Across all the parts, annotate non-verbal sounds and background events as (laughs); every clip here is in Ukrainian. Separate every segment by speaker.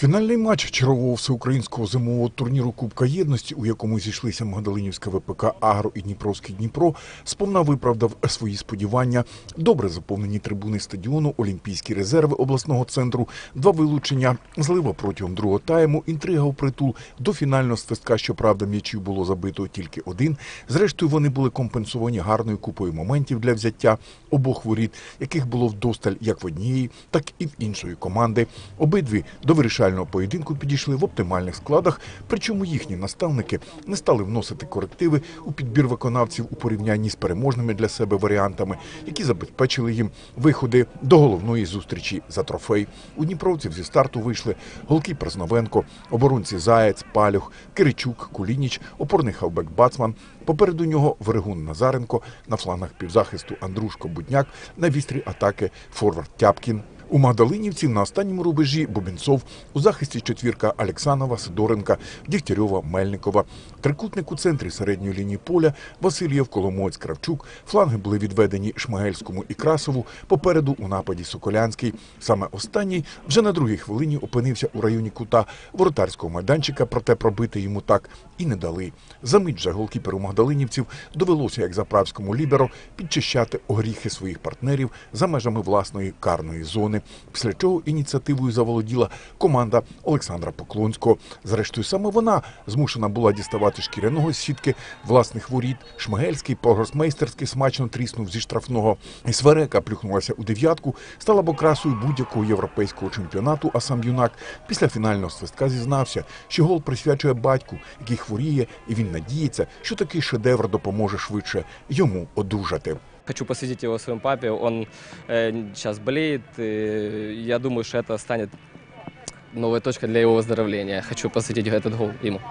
Speaker 1: Фінальний матч чергового всеукраїнського зимового турніру Кубка Єдності, у якому зійшлися Магдалинівська ВПК Агро і Дніпровський Дніпро, сповна виправдав свої сподівання. Добре заповнені трибуни стадіону, олімпійські резерви обласного центру, два вилучення, злива протягом другого тайму, інтрига у притул до фінального свистка. Щоправда, м'ячів було забито тільки один. Зрештою, вони були компенсовані гарною купою моментів для взяття обох воріт, яких було вдосталь як в однієї, так і в іншої команди. Обидві до вирішального поєдинку підійшли в оптимальних складах, причому їхні наставники не стали вносити корективи у підбір виконавців у порівнянні з переможними для себе варіантами, які забезпечили їм виходи до головної зустрічі за трофей. У дніпровців зі старту вийшли голкіпер Зновенко, оборонці Заєць, Палюх, Киричук, Кулініч, опорний хавбек Бацман. Попереду нього Верегун Назаренко, на флангах півзахисту Андрушко Будняк, на вістрі атаки Форвард Тяпкін. У Магдалинівців на останньому рубежі Бубінцов, у захисті четвірка Олексанова, Сидоренка, Дігтярьова, Мельникова. Трикутник у центрі середньої лінії поля Васильєв, Коломоць, Кравчук. Фланги були відведені Шмигельському і Красову. Попереду у нападі Соколянський. Саме останній вже на другій хвилині опинився у районі кута воротарського майданчика, проте пробити йому так і не дали. Замить же голкіперу магдалинівців довелося, як заправському ліберо, підчищати огріхи своїх партнерів за межами власної карної зони. Після чого ініціативою заволоділа команда Олександра Поклонського. Зрештою, саме вона змушена була діставати шкіряного з сітки власних воріт. Шмигельський погросмейстерськи смачно тріснув зі штрафного. І Сверека плюхнулася у дев'ятку, стала б окрасою будь-якого європейського чемпіонату. А сам юнак після фінального свистка зізнався, що гол присвячує батьку, який хворіє, і він надіється, що такий шедевр допоможе швидше йому одужати
Speaker 2: Хочу посвятить его своему папе. Он э, сейчас болеет. И я думаю, что это станет новой точкой для его выздоровления. Хочу посвятить этот гол ему.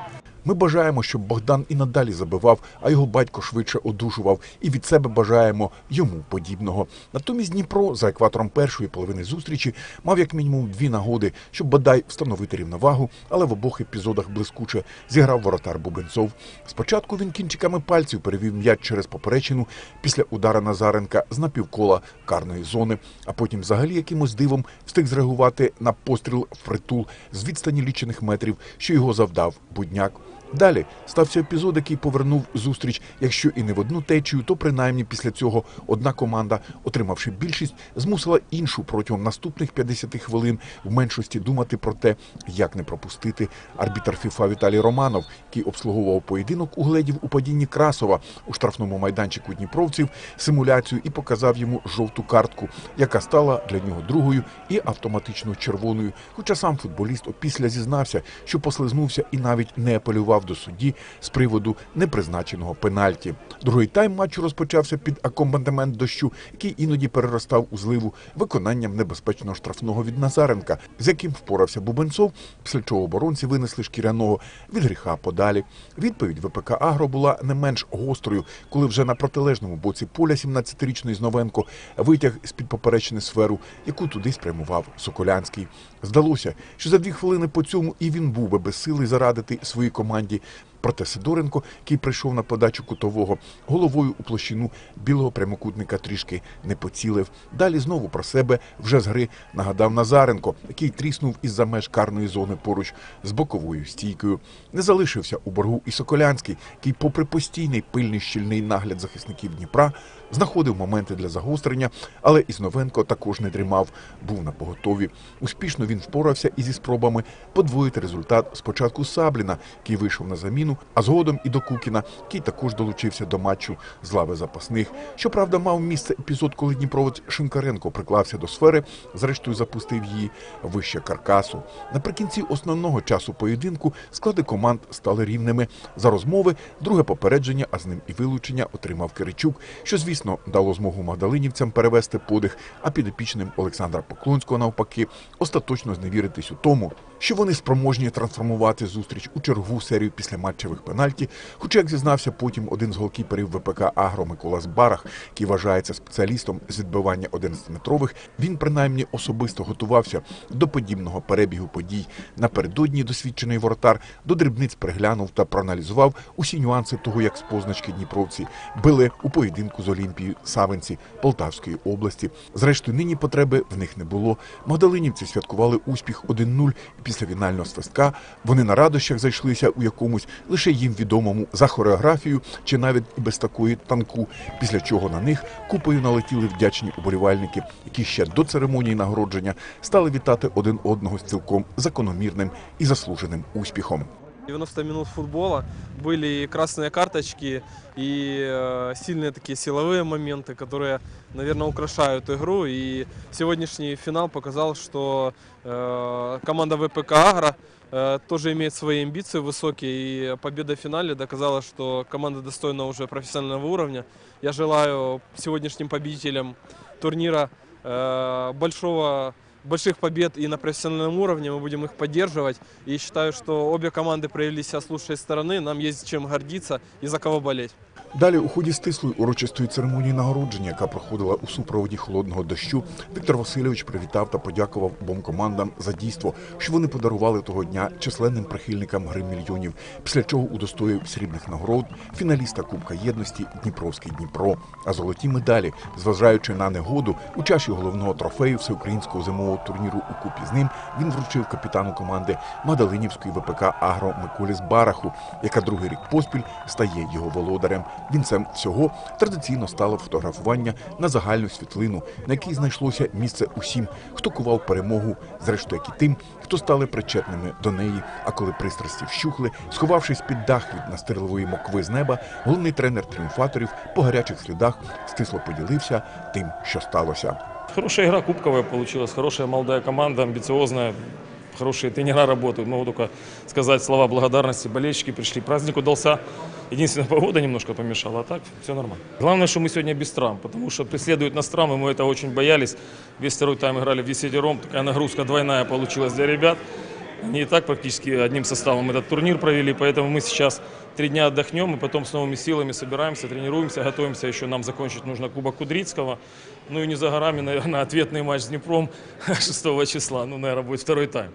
Speaker 1: Ми бажаємо, щоб Богдан і надалі забивав, а його батько швидше одужував. І від себе бажаємо йому подібного. Натомість Дніпро за екватором першої половини зустрічі мав як мінімум дві нагоди, щоб бодай встановити рівновагу, але в обох епізодах блискуче зіграв воротар Бубенцов. Спочатку він кінчиками пальців перевів м'яч через поперечину після удара Назаренка з напівкола карної зони, а потім взагалі якимось дивом встиг зреагувати на постріл в притул з відстані лічених метрів, що його завдав будняк. Далі стався епізод, який повернув зустріч. Якщо і не в одну течію, то принаймні після цього одна команда, отримавши більшість, змусила іншу протягом наступних 50 хвилин в меншості думати про те, як не пропустити. Арбітр ФІФА Віталій Романов, який обслуговував поєдинок, угледів у падінні Красова у штрафному майданчику Дніпровців симуляцію і показав йому жовту картку, яка стала для нього другою і автоматично червоною. Хоча сам футболіст опісля зізнався, що послизнувся і навіть не апелював до судді з приводу непризначеного пенальті. Другий тайм матчу розпочався під акомпанемент дощу, який іноді переростав у зливу виконанням небезпечного штрафного від Назаренка, з яким впорався Бубенцов, після чого оборонці винесли шкіряного від гріха подалі. Відповідь ВПК Агро була не менш гострою, коли вже на протилежному боці поля 17-річний Зновенко витяг з під поперечини сферу, яку туди спрямував Соколянський. Здалося, що за дві хвилини по цьому і він був би безсилий зарадити своїй команді. grande. Проте Сидоренко, який прийшов на подачу кутового, головою у площину білого прямокутника трішки не поцілив. Далі знову про себе вже з гри нагадав Назаренко, який тріснув із-за меж карної зони поруч з боковою стійкою. Не залишився у боргу і Соколянський, який, попри постійний пильний щільний нагляд захисників Дніпра, знаходив моменти для загострення, але і Зновенко також не дрімав, був на поготові. Успішно він впорався і зі спробами подвоїти результат спочатку Сабліна, який вийшов на заміну, а згодом і до Кукіна, який також долучився до матчу з лави запасних. Щоправда, мав місце епізод, коли Дніпровець Шинкаренко приклався до сфери, зрештою запустив її вище каркасу. Наприкінці основного часу поєдинку склади команд стали рівними. За розмови друге попередження, а з ним і вилучення отримав Киричук, що звісно дало змогу магдалинівцям перевести подих, а підопічним Олександра Поклонського навпаки остаточно зневіритись у тому, що вони спроможні трансформувати зустріч у чергову серію післяматчевих пенальті. Хоча, як зізнався потім один з голкіперів ВПК Агро Микола Збарах, який вважається спеціалістом з відбивання 11-метрових, він принаймні особисто готувався до подібного перебігу подій. Напередодні досвідчений воротар до дрібниць приглянув та проаналізував усі нюанси того, як з позначки Дніпровці били у поєдинку з Олімпією Савинці Полтавської області. Зрештою, нині потреби в них не було. Магдалинівці святкували успіх 1-0 і після фінального свистка вони на радощах зайшлися у якомусь лише їм відомому за хореографію чи навіть і без такої танку, після чого на них купою налетіли вдячні уболівальники, які ще до церемонії нагородження стали вітати один одного з цілком закономірним і заслуженим успіхом.
Speaker 3: 90 минут футбола были и красные карточки, и э, сильные такие силовые моменты, которые, наверное, украшают игру. И сегодняшний финал показал, что э, команда ВПК Агро э, тоже имеет свои амбиции высокие, и победа в финале доказала, что команда достойна уже профессионального уровня. Я желаю сегодняшним победителям турнира э, большого больших побед и на профессиональном уровне, мы будем их поддерживать. И считаю, что обе команды проявили себя с лучшей стороны, нам есть чем гордиться и за кого болеть.
Speaker 1: Далі у ході стислої урочистої церемонії нагородження, яка проходила у супроводі холодного дощу, Віктор Васильович привітав та подякував обом командам за дійство, що вони подарували того дня численним прихильникам гри мільйонів. Після чого удостоїв срібних нагород фіналіста Кубка єдності Дніпровський Дніпро. А золоті медалі, зважаючи на негоду, у чаші головного трофею всеукраїнського зимового турніру у купі з ним він вручив капітану команди Мадалинівської ВПК Агро Миколі Збараху, яка другий рік поспіль стає його володарем. Вінцем всього традиційно стало фотографування на загальну світлину, на якій знайшлося місце усім, хто кував перемогу, зрештою, як і тим, хто стали причетними до неї. А коли пристрасті вщухли, сховавшись під дах від настирливої мокви з неба, головний тренер тріумфаторів по гарячих слідах стисло поділився тим, що сталося.
Speaker 4: Хорошая игра кубковая получилась, хорошая молодая команда, амбициозная, хорошие тренера работают. Могу только сказать слова благодарности. Болельщики пришли, праздник удался. Единственная погода немножко помешала, а так все нормально. Главное, что мы сегодня без травм, потому что преследуют нас травмы, мы это очень боялись. Весь второй тайм играли в десятером, такая нагрузка двойная получилась для ребят. Они и так практически одним составом этот турнир провели, поэтому мы сейчас три дня отдохнем и потом с новыми силами собираемся, тренируемся, готовимся. Еще нам закончить нужно Кубок Кудрицкого. Ну и не за горами, наверное, ответный матч с Днепром (laughs) 6 числа. Ну, наверное, будет второй тайм.